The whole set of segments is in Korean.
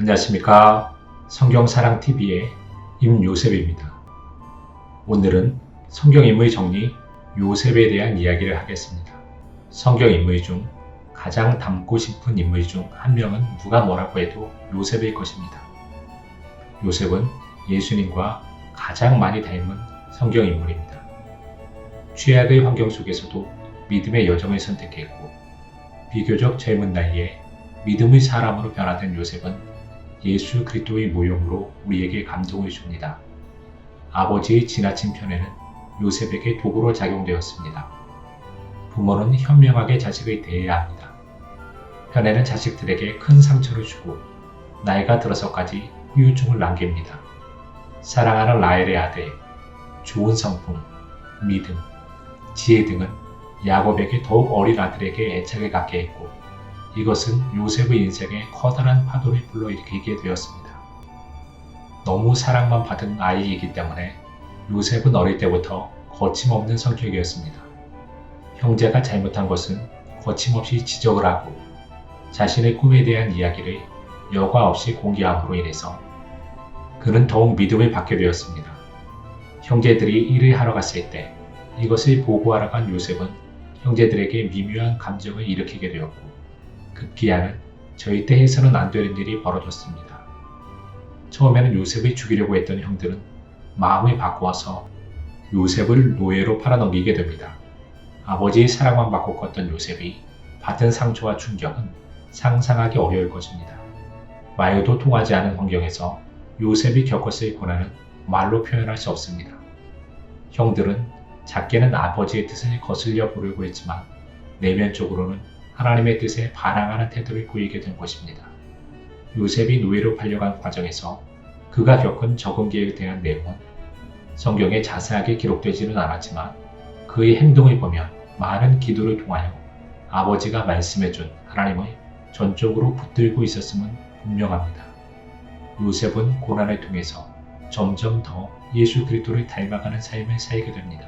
안녕하십니까. 성경사랑TV의 임요셉입니다. 오늘은 성경인물 정리 요셉에 대한 이야기를 하겠습니다. 성경인물 중 가장 닮고 싶은 인물 중 한 명은 누가 뭐라고 해도 요셉일 것입니다. 요셉은 예수님과 가장 많이 닮은 성경인물입니다. 최악의 환경 속에서도 믿음의 여정을 선택했고 비교적 젊은 나이에 믿음의 사람으로 변화된 요셉은 예수 그리스도의 모형으로 우리에게 감동을 줍니다. 아버지의 지나친 편애는 요셉에게 도구로 작용되었습니다. 부모는 현명하게 자식을 대해야 합니다. 편애는 자식들에게 큰 상처를 주고 나이가 들어서까지 후유증을 남깁니다. 사랑하는 라헬의 아들, 좋은 성품, 믿음, 지혜 등은 야곱에게 더욱 어린 아들에게 애착을 갖게 했고 이것은 요셉의 인생에 커다란 파도를 불러일으키게 되었습니다. 너무 사랑만 받은 아이이기 때문에 요셉은 어릴 때부터 거침없는 성격이었습니다. 형제가 잘못한 것은 거침없이 지적을 하고 자신의 꿈에 대한 이야기를 여과 없이 공개함으로 인해서 그는 더욱 믿음을 받게 되었습니다. 형제들이 일을 하러 갔을 때 이것을 보고하러 간 요셉은 형제들에게 미묘한 감정을 일으키게 되었고 급기야는 저희 때 해서는 안 되는 일이 벌어졌습니다. 처음에는 요셉을 죽이려고 했던 형들은 마음을 바꾸어서 요셉을 노예로 팔아넘기게 됩니다. 아버지의 사랑만 받고 컸던 요셉이 받은 상처와 충격은 상상하기 어려울 것입니다. 말도 통하지 않은 환경에서 요셉이 겪었을 고난은 말로 표현할 수 없습니다. 형들은 작게는 아버지의 뜻을 거슬려 보려고 했지만 내면적으로는 하나님의 뜻에 반항하는 태도를 보이게 된 것입니다. 요셉이 노예로 팔려간 과정에서 그가 겪은 적응기에 대한 내용은 성경에 자세하게 기록되지는 않았지만 그의 행동을 보면 많은 기도를 통하여 아버지가 말씀해준 하나님을 전적으로 붙들고 있었음은 분명합니다. 요셉은 고난을 통해서 점점 더 예수 그리스도를 닮아가는 삶을 살게 됩니다.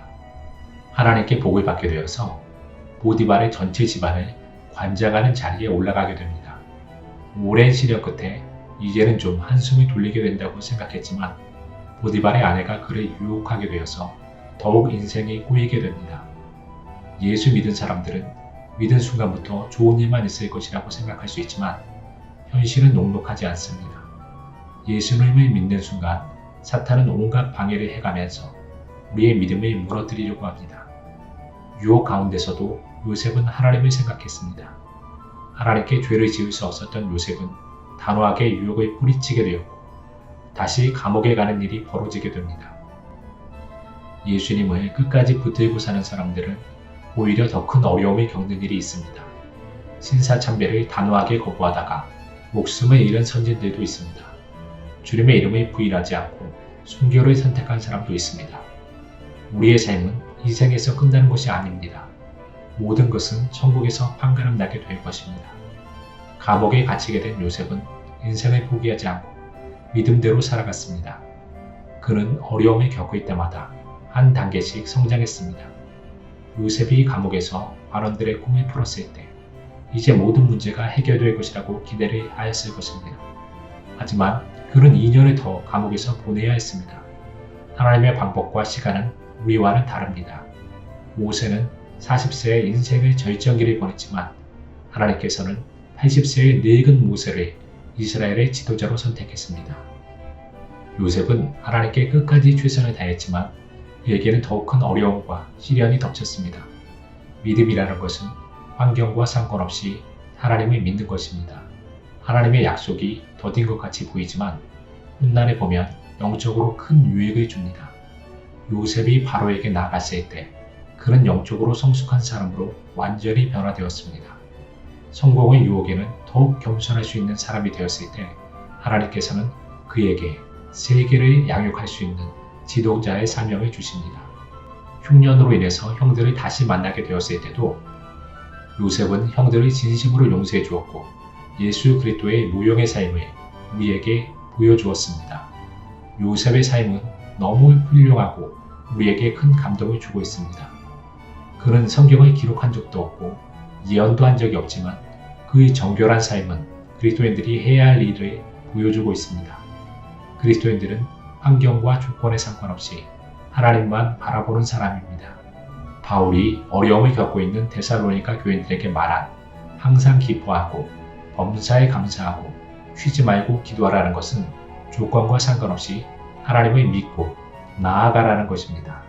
하나님께 복을 받게 되어서 보디발의 전체 집안을 관장하는 자리에 올라가게 됩니다. 오랜 시련 끝에 이제는 좀 한숨이 돌리게 된다고 생각했지만 보디발의 아내가 그를 유혹하게 되어서 더욱 인생이 꼬이게 됩니다. 예수 믿은 사람들은 믿은 순간부터 좋은 일만 있을 것이라고 생각할 수 있지만 현실은 녹록하지 않습니다. 예수님을 믿는 순간 사탄은 온갖 방해를 해가면서 우리의 믿음을 무너뜨리려고 합니다. 유혹 가운데서도 요셉은 하나님을 생각했습니다. 하나님께 죄를 지을 수 없었던 요셉은 단호하게 유혹을 뿌리치게 되었고 다시 감옥에 가는 일이 벌어지게 됩니다. 예수님을 끝까지 붙들고 사는 사람들은 오히려 더 큰 어려움을 겪는 일이 있습니다. 신사참배를 단호하게 거부하다가 목숨을 잃은 선진들도 있습니다. 주님의 이름을 부인하지 않고 순교를 선택한 사람도 있습니다. 우리의 삶은 이 생에서 끝나는 것이 아닙니다. 모든 것은 천국에서 판가름 나게 될 것입니다. 감옥에 갇히게 된 요셉은 인생을 포기하지 않고 믿음대로 살아갔습니다. 그는 어려움을 겪을 때마다 한 단계씩 성장했습니다. 요셉이 감옥에서 관원들의 꿈을 풀었을 때 이제 모든 문제가 해결될 것이라고 기대를 하였을 것입니다. 하지만 그는 2년을 더 감옥에서 보내야 했습니다. 하나님의 방법과 시간은 우리와는 다릅니다. 모세는 40세의 인생의 절정기를 보냈지만 하나님께서는 80세의 늙은 모세를 이스라엘의 지도자로 선택했습니다. 요셉은 하나님께 끝까지 최선을 다했지만 그에게는 더욱 큰 어려움과 시련이 덮쳤습니다. 믿음이라는 것은 환경과 상관없이 하나님을 믿는 것입니다. 하나님의 약속이 더딘 것 같이 보이지만 훗날에 보면 영적으로 큰 유익을 줍니다. 요셉이 바로에게 나갔을 때 그는 영적으로 성숙한 사람으로 완전히 변화되었습니다. 성공의 유혹에는 더욱 겸손할 수 있는 사람이 되었을 때 하나님께서는 그에게 세계를 양육할 수 있는 지도자의 사명을 주십니다. 흉년으로 인해서 형들을 다시 만나게 되었을 때도 요셉은 형들을 진심으로 용서해 주었고 예수 그리스도의 무용의 삶을 우리에게 보여주었습니다. 요셉의 삶은 너무 훌륭하고 우리에게 큰 감동을 주고 있습니다. 그는 성경을 기록한 적도 없고 예언도 한 적이 없지만 그의 정결한 삶은 그리스도인들이 해야 할 일을 보여주고 있습니다. 그리스도인들은 환경과 조건에 상관없이 하나님만 바라보는 사람입니다. 바울이 어려움을 겪고 있는 데살로니가 교인들에게 말한 항상 기뻐하고 범사에 감사하고 쉬지 말고 기도하라는 것은 조건과 상관없이 하나님을 믿고 나아가라는 것입니다.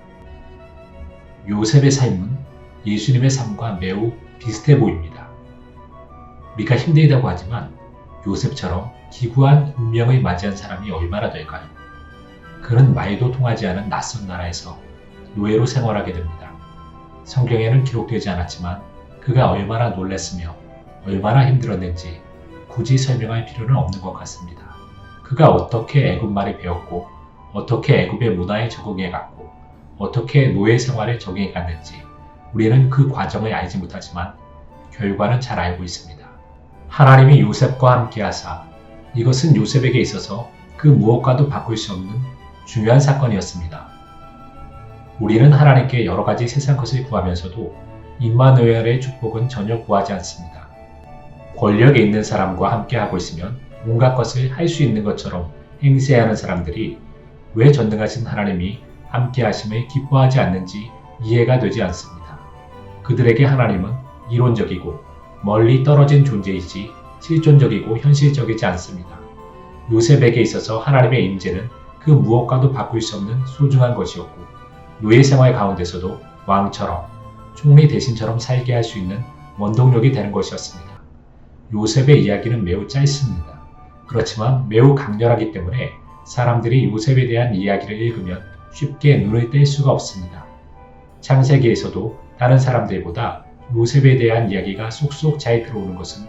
요셉의 삶은 예수님의 삶과 매우 비슷해 보입니다. 우리가 힘들다고 하지만 요셉처럼 기구한 운명을 맞이한 사람이 얼마나 될까요? 그는 말도 통하지 않은 낯선 나라에서 노예로 생활하게 됩니다. 성경에는 기록되지 않았지만 그가 얼마나 놀랐으며 얼마나 힘들었는지 굳이 설명할 필요는 없는 것 같습니다. 그가 어떻게 애굽 말을 배웠고 어떻게 애굽의 문화에 적응해 갔고 어떻게 노예 생활에 적응해 갔는지 우리는 그 과정을 알지 못하지만 결과는 잘 알고 있습니다. 하나님이 요셉과 함께 하사 이것은 요셉에게 있어서 그 무엇과도 바꿀 수 없는 중요한 사건이었습니다. 우리는 하나님께 여러 가지 세상 것을 구하면서도 임마누엘의 축복은 전혀 구하지 않습니다. 권력에 있는 사람과 함께 하고 있으면 온갖 것을 할 수 있는 것처럼 행세하는 사람들이 왜 전능하신 하나님이 함께 하심을 기뻐하지 않는지 이해가 되지 않습니다. 그들에게 하나님은 이론적이고 멀리 떨어진 존재이지 실존적이고 현실적이지 않습니다. 요셉에게 있어서 하나님의 임재는 그 무엇과도 바꿀 수 없는 소중한 것이었고 노예 생활 가운데서도 왕처럼 총리 대신처럼 살게 할 수 있는 원동력이 되는 것이었습니다. 요셉의 이야기는 매우 짧습니다. 그렇지만 매우 강렬하기 때문에 사람들이 요셉에 대한 이야기를 읽으면 쉽게 눈을 뗄 수가 없습니다. 창세기에서도 다른 사람들보다 요셉에 대한 이야기가 쏙쏙 잘 들어오는 것은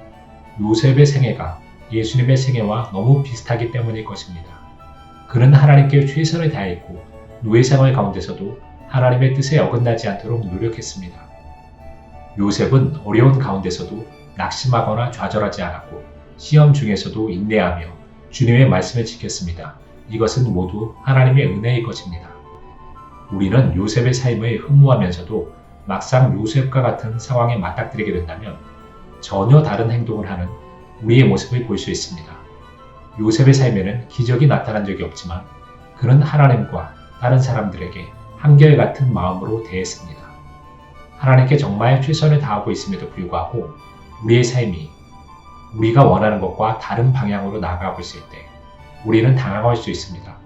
요셉의 생애가 예수님의 생애와 너무 비슷하기 때문일 것입니다. 그는 하나님께 최선을 다했고 노예 생활 가운데서도 하나님의 뜻에 어긋나지 않도록 노력했습니다. 요셉은 어려운 가운데서도 낙심하거나 좌절하지 않았고 시험 중에서도 인내하며 주님의 말씀을 지켰습니다. 이것은 모두 하나님의 은혜일 것입니다. 우리는 요셉의 삶을 흠모하면서도 막상 요셉과 같은 상황에 맞닥뜨리게 된다면 전혀 다른 행동을 하는 우리의 모습을 볼 수 있습니다. 요셉의 삶에는 기적이 나타난 적이 없지만 그는 하나님과 다른 사람들에게 한결같은 마음으로 대했습니다. 하나님께 정말 최선을 다하고 있음에도 불구하고 우리의 삶이 우리가 원하는 것과 다른 방향으로 나아가고 있을 때 우리는 당황할 수 있습니다.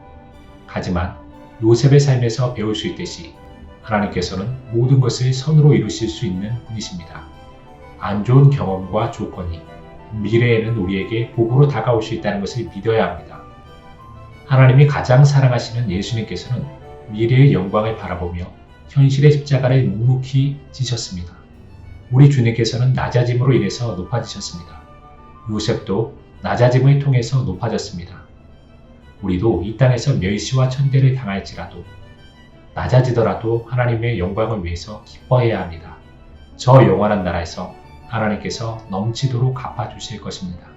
하지만 요셉의 삶에서 배울 수 있듯이 하나님께서는 모든 것을 선으로 이루실 수 있는 분이십니다. 안 좋은 경험과 조건이 미래에는 우리에게 복으로 다가올 수 있다는 것을 믿어야 합니다. 하나님이 가장 사랑하시는 예수님께서는 미래의 영광을 바라보며 현실의 십자가를 묵묵히 지셨습니다. 우리 주님께서는 낮아짐으로 인해서 높아지셨습니다. 요셉도 낮아짐을 통해서 높아졌습니다. 우리도 이 땅에서 멸시와 천대를 당할지라도 낮아지더라도 하나님의 영광을 위해서 기뻐해야 합니다. 저 영원한 나라에서 하나님께서 넘치도록 갚아주실 것입니다.